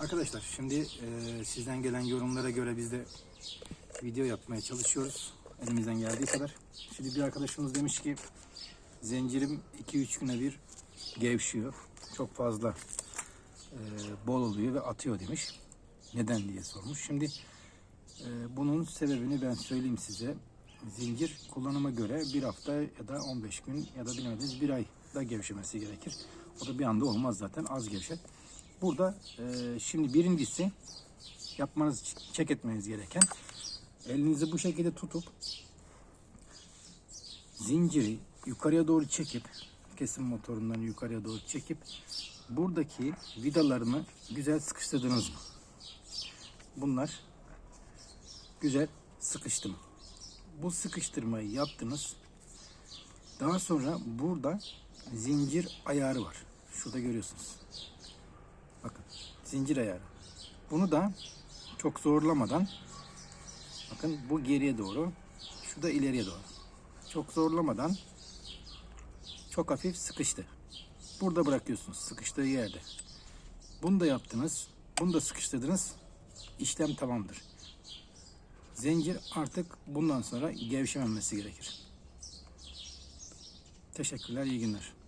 Arkadaşlar şimdi e, sizden gelen yorumlara göre biz de video yapmaya çalışıyoruz. Elimizden geldiği kadar. Şimdi bir arkadaşımız demiş ki zincirim 2-3 güne bir gevşiyor. Çok fazla e, bol oluyor ve atıyor demiş. Neden diye sormuş. Şimdi e, bunun sebebini ben söyleyeyim size. Zincir kullanıma göre bir hafta ya da 15 gün ya da bilemediniz bir ay da gevşemesi gerekir. O da bir anda olmaz zaten az gevşer. Burada e, şimdi birincisi yapmanız, çek etmeniz gereken elinizi bu şekilde tutup zinciri yukarıya doğru çekip kesim motorundan yukarıya doğru çekip buradaki vidalarını güzel sıkıştırdınız mı? Bunlar güzel sıkıştı mı? Bu sıkıştırmayı yaptınız. Daha sonra burada zincir ayarı var. Şurada görüyorsunuz. Zincir ayarı. Bunu da çok zorlamadan bakın bu geriye doğru şu da ileriye doğru. Çok zorlamadan çok hafif sıkıştı. Burada bırakıyorsunuz sıkıştığı yerde. Bunu da yaptınız. Bunu da sıkıştırdınız. İşlem tamamdır. Zincir artık bundan sonra gevşememesi gerekir. Teşekkürler, iyi günler.